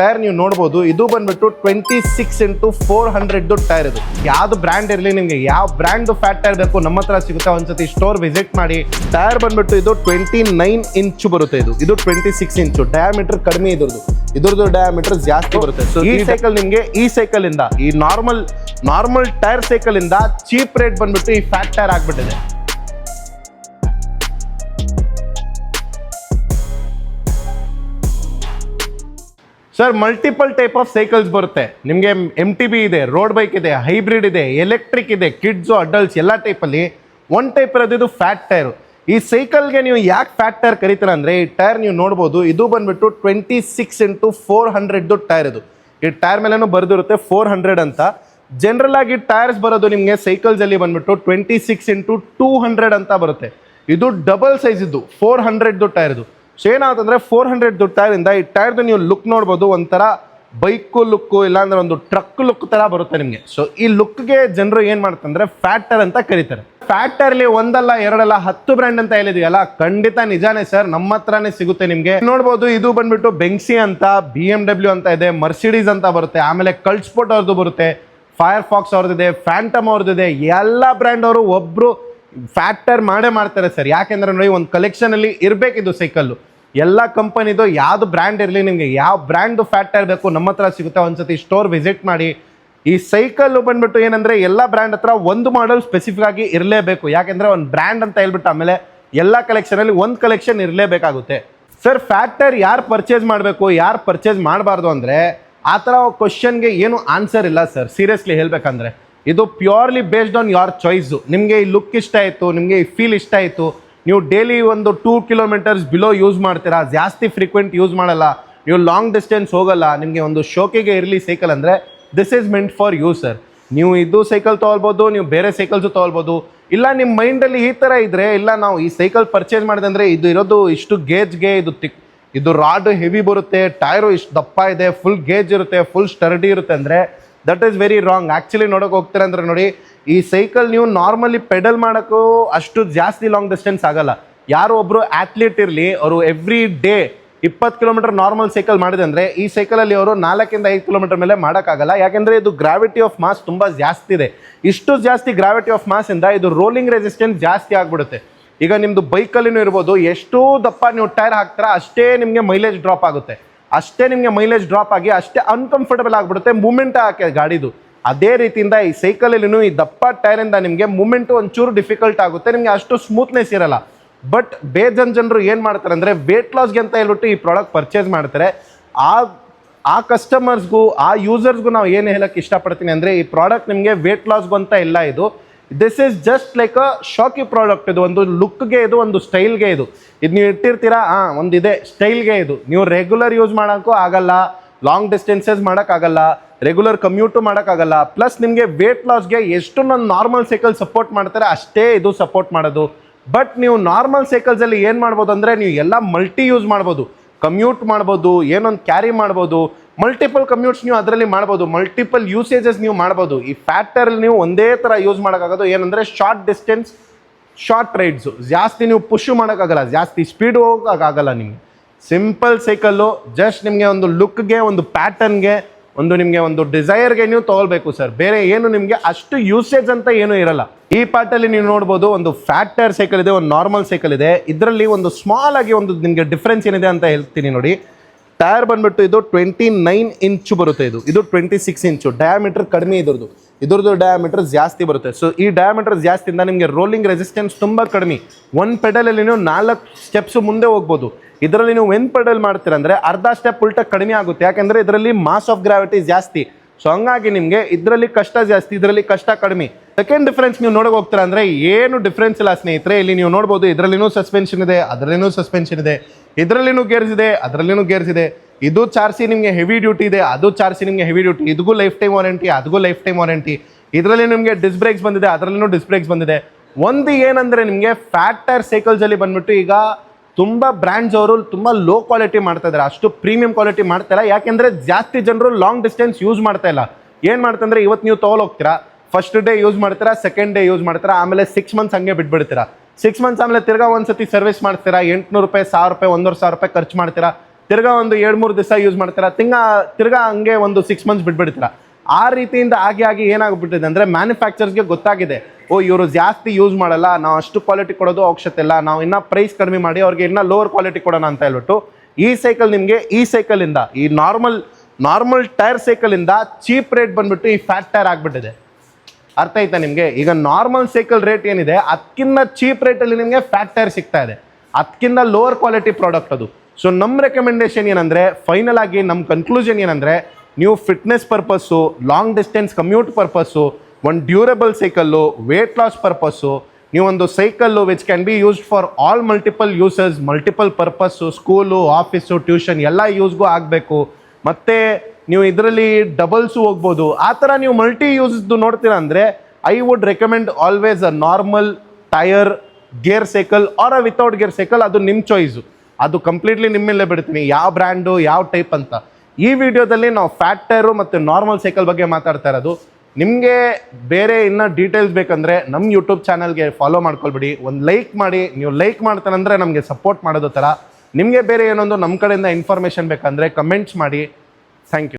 Tyre ನೀವು ನೋಡ್ಬೋದು ಇದು ಬಂದ್ಬಿಟ್ಟು twenty six into four hundred tyre ಇದು. ಯಾವ್ದು ಬ್ರ್ಯಾಂಡ್ ಇರಲಿ ನಿಮಗೆ ಯಾವ ಬ್ರ್ಯಾಂಡ್ ಫ್ಯಾಟ್ ಟೈರ್ ಬೇಕು ನಮ್ಮ ಹತ್ರ ಸಿಗುತ್ತೆ ಒಂದ್ಸತಿ ಸ್ಟೋರ್ ವಿಸಿಟ್ ಮಾಡಿ. ಟೈರ್ ಬಂದ್ಬಿಟ್ಟು ಇದು ಟ್ವೆಂಟಿ ನೈನ್ ಇಂಚ್ ಬರುತ್ತೆ ಇದು. ಇದು ಟ್ವೆಂಟಿ ಸಿಕ್ಸ್ ಇಂಚು ಡಯಾಮೀಟರ್ ಕಡಿಮೆ ಇದ್ರದ್ದು. ಇದ್ರದ್ದು ಡಯಾಮೀಟರ್ ಜಾಸ್ತಿ ಬರುತ್ತೆ. ಸೊ ಈ ಸೈಕಲ್ ನಿಮಗೆ ಈ ಸೈಕಲ್ ಇಂದ ಈ ನಾರ್ಮಲ್ ನಾರ್ಮಲ್ ಟೈರ್ ಸೈಕಲ್ ಇಂದ ಚೀಪ್ ರೇಟ್ ಬಂದ್ಬಿಟ್ಟು ಈ ಫ್ಯಾಟ್ ಟೈರ್ ಆಗ್ಬಿಟ್ಟಿದೆ. Sir multiple type of cycles ಬರುತ್ತೆ. ನಿಮಗೆ ಎಂ ಟಿ ಬಿ ಇದೆ ರೋಡ್ ಬೈಕ್ ಇದೆ ಹೈಬ್ರಿಡ್ ಇದೆ ಎಲೆಕ್ಟ್ರಿಕ್ ಇದೆ ಕಿಡ್ಸು ಅಡಲ್ಟ್ಸ್ ಎಲ್ಲ ಟೈಪಲ್ಲಿ ಒನ್ ಟೈಪ್ ಇರೋದು ಇದು ಫ್ಯಾಟ್ ಟೈರು ಈ ಸೈಕಲ್ಗೆ ನೀವು ಯಾಕೆ ಫ್ಯಾಟ್ ಟೈರ್ ಕರೀತೀರ ಅಂದರೆ, ಈ ಟೈರ್ ನೀವು ನೋಡ್ಬೋದು, ಇದು ಬಂದ್ಬಿಟ್ಟು ಟ್ವೆಂಟಿ ಸಿಕ್ಸ್ ಇಂಟು ಫೋರ್ ಹಂಡ್ರೆಡ್ದು ಟೈರ್ ಇದು. ಈ ಟೈರ್ ಮೇಲೇನೂ ಬರೆದಿರುತ್ತೆ ಫೋರ್ ಹಂಡ್ರೆಡ್ ಅಂತ. ಜನರಲ್ ಆಗಿ ಟೈರ್ಸ್ ಬರೋದು ನಿಮಗೆ ಸೈಕಲ್ಸಲ್ಲಿ ಬಂದ್ಬಿಟ್ಟು twenty six into two hundred ಅಂತ ಬರುತ್ತೆ. ಇದು ಡಬಲ್ ಸೈಜ್ ಇದ್ದು ಫೋರ್ ಹಂಡ್ರೆಡ್ದು ಟೈರ್ ಇದು. ಸೊ ಏನಾಗುತ್ತಂದ್ರೆ ಫೋರ್ ಹಂಡ್ರೆಡ್ ಟೈರಿಂದ ಈ ಟೈರ್ದು ನೀವು ಲುಕ್ ನೋಡ್ಬೋದು, ಒಂಥರ ಬೈಕು ಲುಕ್ಕು, ಇಲ್ಲಾಂದ್ರೆ ಒಂದು ಟ್ರಕ್ ಲುಕ್ ಥರ ಬರುತ್ತೆ ನಿಮಗೆ. ಸೊ ಈ ಲುಕ್ಗೆ ಜನರು ಏನು ಮಾಡ್ತಂದ್ರೆ ಫ್ಯಾಕ್ಟರ್ ಅಂತ ಕರೀತಾರೆ. ಫ್ಯಾಕ್ಟರ್ಲಿ ಒಂದಲ್ಲ, ಎರಡಲ್ಲ, ಹತ್ತು ಬ್ರ್ಯಾಂಡ್ ಅಂತ ಹೇಳಿದೀವಲ್ಲ, ಖಂಡಿತ ನಿಜಾನೇ ಸರ್ ನಮ್ಮ ಹತ್ರನೇ ಸಿಗುತ್ತೆ ನಿಮಗೆ. ನೋಡ್ಬೋದು, ಇದು ಬಂದ್ಬಿಟ್ಟು ಬೆಂಕ್ಸಿ ಅಂತ ಬಿ ಎಂ ಡಬ್ಲ್ಯೂ ಅಂತ ಇದೆ ಮರ್ಸಿಡೀಸ್ ಅಂತ ಬರುತ್ತೆ, ಆಮೇಲೆ ಕಲ್ಸ್ಪೋರ್ಟ್ ಅವ್ರದ್ದು ಬರುತ್ತೆ ಫೈರ್ ಫಾಕ್ಸ್ ಅವ್ರದ್ದಿದೆ ಫ್ಯಾಂಟಮ್ ಅವ್ರದ್ದಿದೆ ಎಲ್ಲ ಬ್ರ್ಯಾಂಡ್ ಅವರು ಒಬ್ರು ಫ್ಯಾಕ್ಟರ್ ಮಾಡೇ ಮಾಡ್ತಾರೆ ಸರ್ ಯಾಕೆಂದ್ರೆ ನೋಡಿ, ಒಂದು ಕಲೆಕ್ಷನಲ್ಲಿ ಇರಬೇಕಿದು ಸೈಕಲ್ಲು ಎಲ್ಲ ಕಂಪನಿದು ಯಾವ್ದು ಬ್ರ್ಯಾಂಡ್ ಇರಲಿ ನಿಮಗೆ ಯಾವ ಬ್ರ್ಯಾಂಡ್ ಫ್ಯಾಕ್ಟರ್ ಬೇಕು ನಮ್ಮ ಹತ್ರ ಸಿಗುತ್ತೆ. ಒಂದ್ಸತಿ ಸ್ಟೋರ್ ವಿಸಿಟ್ ಮಾಡಿ. ಈ ಸೈಕಲ್ ಬಂದ್ಬಿಟ್ಟು ಏನಂದ್ರೆ ಎಲ್ಲ ಬ್ರ್ಯಾಂಡ್ ಹತ್ರ ಒಂದು ಮಾಡಲ್ ಸ್ಪೆಸಿಫಿಕ್ ಆಗಿ ಇರಲೇಬೇಕು. ಯಾಕೆಂದ್ರೆ ಒಂದು ಬ್ರ್ಯಾಂಡ್ ಅಂತ ಹೇಳ್ಬಿಟ್ಟು ಆಮೇಲೆ ಎಲ್ಲ ಕಲೆಕ್ಷನಲ್ಲಿ ಒಂದು ಕಲೆಕ್ಷನ್ ಇರಲೇಬೇಕಾಗುತ್ತೆ. ಸರ್ ಫ್ಯಾಕ್ಟರ್ ಯಾರು ಪರ್ಚೇಸ್ ಮಾಡಬೇಕು, ಯಾರು ಪರ್ಚೇಸ್ ಮಾಡಬಾರ್ದು ಅಂದರೆ ಆ ಥರ ಕ್ವಶನ್ಗೆ ಏನು ಆನ್ಸರ್ ಇಲ್ಲ ಸರ್ ಸೀರಿಯಸ್ಲಿ ಹೇಳ್ಬೇಕಂದ್ರೆ. ಇದು purely based on your choice ನಿಮಗೆ ಈ ಲುಕ್ ಇಷ್ಟ ಆಯಿತು, ನಿಮಗೆ ಈ ಫೀಲ್ ಇಷ್ಟ ಆಯಿತು. ನೀವು ಡೈಲಿ ಒಂದು ಟೂ ಕಿಲೋಮೀಟರ್ಸ್ ಬಿಲೋ ಯೂಸ್ ಮಾಡ್ತೀರಾ, ಜಾಸ್ತಿ ಫ್ರೀಕ್ವೆಂಟ್ ಯೂಸ್ ಮಾಡಲ್ಲ, ನೀವು ಲಾಂಗ್ ಡಿಸ್ಟೆನ್ಸ್ ಹೋಗಲ್ಲ, ನಿಮಗೆ ಒಂದು ಶೋಕಿಗೆ ಇರಲಿ ಸೈಕಲ್ ಅಂದರೆ this is meant for you sir ನೀವು ಇದು ಸೈಕಲ್ ತೊಗೊಳ್ಬೋದು, ನೀವು ಬೇರೆ ಸೈಕಲ್ಸು ತೊಗೊಳ್ಬೋದು. ಇಲ್ಲ ನಿಮ್ಮ ಮೈಂಡಲ್ಲಿ ಈ ಥರ ಇದ್ದರೆ ಇಲ್ಲ, ನಾವು ಈ ಸೈಕಲ್ ಪರ್ಚೇಸ್ ಮಾಡಿದಂದರೆ ಇದು ಇರೋದು ಇಷ್ಟು ಗೇಜ್ಗೆ ಇದು ತಿಕ್ ಇದು ರಾಡ್ ಹೆವಿ ಬರುತ್ತೆ ಟೈರು ಇಷ್ಟು ದಪ್ಪ ಇದೆ ಫುಲ್ ಗೇಜ್ ಇರುತ್ತೆ ಫುಲ್ ಸ್ಟರ್ಡಿ ಇರುತ್ತೆ ಅಂದರೆ that is very wrong actually ನೋಡೋಕೆ ಹೋಗ್ತಾರೆ ಅಂದರೆ ನೋಡಿ ಈ ಸೈಕಲ್ ನೀವು ನಾರ್ಮಲಿ ಪೆಡಲ್ ಮಾಡೋಕ್ಕೂ ಅಷ್ಟು ಜಾಸ್ತಿ ಲಾಂಗ್ ಡಿಸ್ಟೆನ್ಸ್ ಆಗಲ್ಲ. ಯಾರೋ ಒಬ್ಬರು ಆ್ಯಥ್ಲೀಟ್ ಇರಲಿ, ಅವರು ಎವ್ರಿ ಡೇ ಇಪ್ಪತ್ತು ಕಿಲೋಮೀಟರ್ ನಾರ್ಮಲ್ ಸೈಕಲ್ ಮಾಡಿದೆ ಅಂದರೆ, ಈ ಸೈಕಲಲ್ಲಿ ಅವರು ನಾಲ್ಕಿಂದ ಐದು ಕಿಲೋಮೀಟರ್ ಮೇಲೆ ಮಾಡೋಕ್ಕಾಗಲ್ಲ. ಯಾಕೆಂದರೆ ಇದು ಗ್ರಾವಿಟಿ ಆಫ್ ಮಾಸ್ ತುಂಬ ಜಾಸ್ತಿ ಇದೆ. ಇಷ್ಟು ಜಾಸ್ತಿ ಗ್ರಾವಿಟಿ ಆಫ್ ಮಾಸಿಂದ ಇದು ರೋಲಿಂಗ್ ರೆಸಿಸ್ಟೆನ್ಸ್ ಜಾಸ್ತಿ ಆಗಿಬಿಡುತ್ತೆ. ಈಗ ನಿಮ್ಮದು ಬೈಕಲ್ಲಿನೂ ಇರ್ಬೋದು, ಎಷ್ಟು ದಪ್ಪ ನೀವು ಟೈರ್ ಹಾಕ್ತಾರ, ಅಷ್ಟೇ ನಿಮಗೆ ಮೈಲೇಜ್ ಡ್ರಾಪ್ ಆಗುತ್ತೆ. ಅಷ್ಟೇ ನಿಮಗೆ ಮೈಲೇಜ್ ಡ್ರಾಪ್ ಆಗಿ, ಅಷ್ಟೇ ಅನ್ಕಂಫರ್ಟಬಲ್ ಆಗಿಬಿಡುತ್ತೆ ಮೂಮೆಂಟ್ ಹಾಕಿ ಗಾಡಿದು. ಅದೇ ರೀತಿಯಿಂದ ಈ ಸೈಕಲಲ್ಲಿನೂ ಈ ದಪ್ಪ ಟೈರಿಂದ ನಿಮಗೆ ಮೂಮೆಂಟು ಒಂಚೂರು ಡಿಫಿಕಲ್ಟ್ ಆಗುತ್ತೆ, ನಿಮಗೆ ಅಷ್ಟು ಸ್ಮೂತ್ನೆಸ್ ಇರಲ್ಲ. ಬಟ್ ಬೇಜನ್ ಜನರು ಏನು ಮಾಡ್ತಾರೆ ಅಂದರೆ ವೇಟ್ ಲಾಸ್ಗೆ ಅಂತ ಹೇಳ್ಬಿಟ್ಟು ಈ ಪ್ರಾಡಕ್ಟ್ ಪರ್ಚೇಸ್ ಮಾಡ್ತಾರೆ. ಆ ಆ ಕಸ್ಟಮರ್ಸ್ಗೂ ಆ ಯೂಸರ್ಸ್ಗೂ ನಾವು ಏನು ಹೇಳಕ್ಕೆ ಇಷ್ಟಪಡ್ತೀನಿ ಅಂದರೆ ಈ ಪ್ರಾಡಕ್ಟ್ ನಿಮಗೆ ವೇಟ್ ಲಾಸ್ಗೂ ಅಂತ ಇಲ್ಲ ಇದು. This is just like a ಶಾಕಿ product ಇದು, ಒಂದು ಲುಕ್ಗೆ ಇದು, ಒಂದು ಸ್ಟೈಲ್ಗೆ ಇದು. ಇದು ನೀವು ಇಟ್ಟಿರ್ತೀರಾ? ಹಾಂ, ಒಂದಿದೆ ಸ್ಟೈಲ್ಗೆ ಇದು. ನೀವು ರೆಗ್ಯುಲರ್ ಯೂಸ್ ಮಾಡೋಕ್ಕೂ ಆಗಲ್ಲ. ಲಾಂಗ್ ಡಿಸ್ಟೆನ್ಸಸ್ ಮಾಡೋಕ್ಕಾಗಲ್ಲ ರೆಗ್ಯುಲರ್ ಕಮ್ಯೂಟು ಮಾಡೋಕ್ಕಾಗಲ್ಲ ಪ್ಲಸ್ ನಿಮಗೆ ವೇಟ್ ಲಾಸ್ಗೆ ಎಷ್ಟು ನನ್ನ ನಾರ್ಮಲ್ ಸೈಕಲ್ ಸಪೋರ್ಟ್ ಮಾಡ್ತಾರೆ, ಅಷ್ಟೇ ಇದು ಸಪೋರ್ಟ್ ಮಾಡೋದು. ಬಟ್ ನೀವು ನಾರ್ಮಲ್ ಸೈಕಲ್ಸಲ್ಲಿ ಏನು ಮಾಡ್ಬೋದು ಅಂದರೆ, ನೀವು ಎಲ್ಲ ಮಲ್ಟಿ ಯೂಸ್ ಮಾಡ್ಬೋದು. ಕಮ್ಯೂಟ್ ಮಾಡ್ಬೋದು, ಏನೊಂದು ಕ್ಯಾರಿ ಮಾಡ್ಬೋದು. ಮಲ್ಟಿಪಲ್ ಕಮ್ಯೂಟ್ಸ್ ನೀವು ಅದರಲ್ಲಿ ಮಾಡ್ಬೋದು. ಮಲ್ಟಿಪಲ್ ಯೂಸೇಜಸ್ ನೀವು ಮಾಡ್ಬೋದು. ಈ ಫ್ಯಾಕ್ಟರಲ್ಲಿ ನೀವು ಒಂದೇ ಥರ ಯೂಸ್ ಮಾಡೋಕ್ಕಾಗೋದು ಏನಂದರೆ ಶಾರ್ಟ್ ಡಿಸ್ಟೆನ್ಸ್ ಶಾರ್ಟ್ ರೈಡ್ಸು ಜಾಸ್ತಿ ನೀವು ಪುಷ್ ಮಾಡೋಕ್ಕಾಗಲ್ಲ, ಜಾಸ್ತಿ ಸ್ಪೀಡ್ ಹೋಗೋಕ್ಕಾಗಲ್ಲ ನಿಮಗೆ. ಸಿಂಪಲ್ ಸೈಕಲ್ಲು ಜಸ್ಟ್ ನಿಮಗೆ ಒಂದು ಲುಕ್ಗೆ ಒಂದು ಪ್ಯಾಟರ್ನ್ಗೆ ಒಂದು ನಿಮಗೆ ಒಂದು ಡಿಸೈರ್ಗೆ ನೀವು ತೊಗೊಳ್ಬೇಕು ಸರ್ ಬೇರೆ ಏನು ನಿಮಗೆ ಅಷ್ಟು ಯೂಸೇಜ್ ಅಂತ ಏನೂ ಇರಲ್ಲ. ಈ ಪಾರ್ಟಲ್ಲಿ ನೀವು ನೋಡ್ಬೋದು ಒಂದು ಫ್ಯಾಕ್ಟರ್ ಸೈಕಲ್ ಇದೆ, ಒಂದು ನಾರ್ಮಲ್ ಸೈಕಲ್ ಇದೆ. ಇದರಲ್ಲಿ ಒಂದು ಸ್ಮಾಲ್ ಆಗಿ ಒಂದು ನಿಮಗೆ ಡಿಫ್ರೆನ್ಸ್ ಏನಿದೆ ಅಂತ ಹೇಳ್ತೀನಿ ನೋಡಿ. ಟೈರ್ ಬಂದ್ಬಿಟ್ಟು ಇದು ಟ್ವೆಂಟಿ ನೈನ್ ಇಂಚು ಬರುತ್ತೆ ಇದು. ಇದು ಟ್ವೆಂಟಿ ಸಿಕ್ಸ್ ಇಂಚು ಡಯಾಮೀಟ್ರ್ ಕಡಿಮೆ ಇದ್ರದ್ದು. ಇದ್ರದ್ದು ಡಯಾಮೀಟರ್ ಜಾಸ್ತಿ ಬರುತ್ತೆ. ಸೊ ಈ ಡಯಾಮೀಟರ್ ಜಾಸ್ತಿಯಿಂದ ನಿಮಗೆ ರೋಲಿಂಗ್ ರೆಸಿಸ್ಟೆನ್ಸ್ ತುಂಬ ಕಡಿಮೆ. ಒಂದು ಪೆಡಲಲ್ಲಿ ನೀವು ನಾಲ್ಕು ಸ್ಟೆಪ್ಸ್ ಮುಂದೆ ಹೋಗ್ಬೋದು. ಇದರಲ್ಲಿ ನೀವು ಒಂದು ಪೆಡಲ್ ಮಾಡ್ತೀರಂದರೆ ಅರ್ಧ ಸ್ಟೆಪ್ ಉಲ್ಟ ಕಡಿಮೆ ಆಗುತ್ತೆ. ಯಾಕೆಂದರೆ ಇದರಲ್ಲಿ ಮಾಸ್ ಆಫ್ ಗ್ರಾವಿಟಿ ಜಾಸ್ತಿ. ಸೊ ಹಂಗಾಗಿ ನಿಮಗೆ ಇದರಲ್ಲಿ ಕಷ್ಟ ಜಾಸ್ತಿ, ಇದರಲ್ಲಿ ಕಷ್ಟ ಕಡಿಮೆ. ಸೆಕೆಂಡ್ ಡಿಫ್ರೆನ್ಸ್ ನೀವು ನೋಡೋಕೆ ಹೋಗ್ತೀರಾ ಅಂದರೆ ಏನು ಡಿಫ್ರೆನ್ಸ್ ಇಲ್ಲ ಸ್ನೇಹಿತರೆ. ಇಲ್ಲಿ ನೀವು ನೋಡ್ಬೋದು ಇದರಲ್ಲಿನೂ ಸಸ್ಪೆನ್ಷನ್ ಇದೆ, ಅದರಲ್ಲಿನೂ ಸಸ್ಪೆನ್ಷನ್ ಇದೆ, ಇದರಲ್ಲಿನೂ ಗೇರ್ಸ್ ಇದೆ, ಅದರಲ್ಲಿನೂ ಗೇರ್ಸ್ ಇದೆ. ಇದು ಚಾರ್ಸಿ ನಿಮಗೆ ಹೆವಿ ಡ್ಯೂಟಿ ಇದೆ, ಅದು ಚಾರ್ಸಿ ನಿಮಗೆ ಹೆವಿ ಡ್ಯೂಟಿ ಇದಕ್ಕೂ ಲೈಫ್ ಟೈಮ್ ವಾರಂಟಿ ಅದಕ್ಕೂ ಲೈಫ್ ಟೈಮ್ ವಾರಂಟಿ ಇದರಲ್ಲಿ ನಿಮಗೆ ಡಿಸ್ ಬ್ರೇಕ್ಸ್ ಬಂದಿದೆ ಅದರಲ್ಲೂ ಡಿಸ್ ಬ್ರೇಕ್ಸ್ ಬಂದಿದೆ. ಒಂದು ಏನಂದರೆ ನಿಮಗೆ ಫ್ಯಾಕ್ಟರ್ ಸೈಕಲ್ಸಲ್ಲಿ ಬಂದ್ಬಿಟ್ಟು ಈಗ ತುಂಬ ಬ್ರ್ಯಾಂಡ್ಸ್ ಅವರು ತುಂಬ ಲೋ ಕ್ವಾಲಿಟಿ ಮಾಡ್ತಾ ಇದ್ದಾರೆ ಅಷ್ಟು ಪ್ರೀಮಿಯಂ ಕ್ವಾಲಿಟಿ ಮಾಡ್ತಾ ಇಲ್ಲ. ಯಾಕೆಂದರೆ ಜಾಸ್ತಿ ಜನರು ಲಾಂಗ್ ಡಿಸ್ಟೆನ್ಸ್ ಯೂಸ್ ಮಾಡ್ತಾ ಇಲ್ಲ. ಏನು ಮಾಡ್ತಂದ್ರೆ ಇವತ್ತು ನೀವು ತೊಗೊಳೋಗ್ತೀರಾ ಫಸ್ಟ್ ಡೇ ಯೂಸ್ ಮಾಡ್ತೀರಾ ಸೆಕೆಂಡ್ ಡೇ ಯೂಸ್ ಮಾಡ್ತೀರಾ, ಆಮೇಲೆ ಸಿಕ್ಸ್ ಮಂತ್ಸ್ ಹಂಗೆ ಬಿಟ್ಬಿಡ್ತೀರಾ. ಸಿಕ್ಸ್ ಮಂತ್ಸ್ ಆಮೇಲೆ ತಿರ್ಗಾ ಒಂದ್ಸತಿ ಸರ್ವಿಸ್ ಮಾಡ್ತೀರಾ, ಎಂಟ್ನೂರು ರೂಪಾಯಿ, ಸಾವಿರ ರೂಪಾಯಿ, ಒಂದೂವರೆ ಸಾವಿರ ರೂಪಾಯಿ ಖರ್ಚು ಮಾಡ್ತೀರಾ. ತಿರ್ಗಾ ಒಂದು ಎರಡು ಮೂರು ದಿವಸ ಯೂಸ್ ಮಾಡ್ತೀರಾ? ತಿಂಗ, ತಿರ್ಗಾ ಹಂಗೆ ಒಂದು ಸಿಕ್ಸ್ ಮಂತ್ಸ್ ಬಿಟ್ಬಿಡ್ತೀರಾ? ಆ ರೀತಿಯಿಂದ ಆಗಿ ಆಗಿ ಏನಾಗ್ಬಿಟ್ಟಿದೆ ಅಂದರೆ ಮ್ಯಾನುಫ್ಯಾಕ್ಚರ್ಸ್ಗೆ ಗೊತ್ತಾಗಿದೆ, ಓ, ಇವರು ಜಾಸ್ತಿ ಯೂಸ್ ಮಾಡಲ್ಲ, ನಾವು ಅಷ್ಟು ಕ್ವಾಲಿಟಿ ಕೊಡೋದು ಅವಶ್ಯಕತೆ ಇಲ್ಲ, ನಾವು ಇನ್ನೂ ಪ್ರೈಸ್ ಕಡಿಮೆ ಮಾಡಿ ಅವ್ರಿಗೆ ಇನ್ನೂ ಲೋವರ್ ಕ್ವಾಲಿಟಿ ಕೊಡೋಣ ಅಂತ ಹೇಳ್ಬಿಟ್ಟು, ಈ ಸೈಕಲ್ ನಿಮಗೆ ಈ ಸೈಕಲಿಂದ ಈ ನಾರ್ಮಲ್ ನಾರ್ಮಲ್ ಟೈರ್ ಸೈಕಲಿಂದ ಚೀಪ್ ರೇಟ್ ಬಂದ್ಬಿಟ್ಟು ಈ ಫ್ಯಾಟ್ ಟೈರ್ ಆಗಿಬಿಟ್ಟಿದೆ. ಅರ್ಥ ಆಯ್ತಾ ನಿಮಗೆ? ಈಗ ನಾರ್ಮಲ್ ಸೈಕಲ್ ರೇಟ್ ಏನಿದೆ ಅದಕ್ಕಿಂತ ಚೀಪ್ ರೇಟಲ್ಲಿ ನಿಮಗೆ ಫ್ಯಾಟ್ ಟೈರ್ ಸಿಗ್ತಾ ಇದೆ. ಅದಕ್ಕಿಂತ ಲೋವರ್ ಕ್ವಾಲಿಟಿ ಪ್ರಾಡಕ್ಟ್ ಅದು. ಸೊ ನಮ್ಮ ರೆಕಮೆಂಡೇಶನ್ ಏನಂದರೆ ಫೈನಲ್ ಆಗಿ ನಮ್ಮ ಕನ್ಕ್ಲೂಷನ್ ಏನಂದರೆ, ನೀವು fitness purpose long distance commute purpose ಒಂದು durable cycle weight loss purpose ನೀವೊಂದು cycle which can be used for all multiple uses multiple purpose school office tuition ಎಲ್ಲ ಯೂಸ್ಗೂ ಆಗಬೇಕು. ಮತ್ತು ನೀವು ಇದರಲ್ಲಿ ಡಬಲ್ಸು ಹೋಗ್ಬೋದು. ಆ ಥರ ನೀವು ಮಲ್ಟಿ ಯೂಸ್ದು ನೋಡ್ತೀರಾ ಅಂದರೆ I would recommend always a normal tyre gear cycle or a without gear cycle ಅದು ನಿಮ್ಮ ಚಾಯ್ಸು ಅದು ಕಂಪ್ಲೀಟ್ಲಿ ನಿಮ್ಮಲ್ಲೇ ಬಿಡ್ತೀನಿ. ಯಾವ ಬ್ರ್ಯಾಂಡು ಯಾವ ಟೈಪ್ ಅಂತ. ಈ ವಿಡಿಯೋದಲ್ಲಿ ನಾವು ಫ್ಯಾಟ್ ಟೈರು ಮತ್ತು ನಾರ್ಮಲ್ ಸೈಕಲ್ ಬಗ್ಗೆ ಮಾತಾಡ್ತಾ ಇರೋದು. ನಿಮಗೆ ಬೇರೆ ಇನ್ನೂ ಡೀಟೇಲ್ಸ್ ಬೇಕಂದರೆ ನಮ್ಮ ಯೂಟ್ಯೂಬ್ ಚಾನಲ್ಗೆ ಫಾಲೋ ಮಾಡ್ಕೊಳ್ಬಿಡಿ. ಒಂದು ಲೈಕ್ ಮಾಡಿ. ನೀವು ಲೈಕ್ ಮಾಡ್ತಾನಂದರೆ ನಮಗೆ ಸಪೋರ್ಟ್ ಮಾಡೋದು ಥರ ನಿಮಗೆ ಬೇರೆ ಏನೊಂದು ನಮ್ಮ ಕಡೆಯಿಂದ ಇನ್ಫಾರ್ಮೇಷನ್ ಬೇಕಂದರೆ ಕಮೆಂಟ್ಸ್ ಮಾಡಿ. Thank you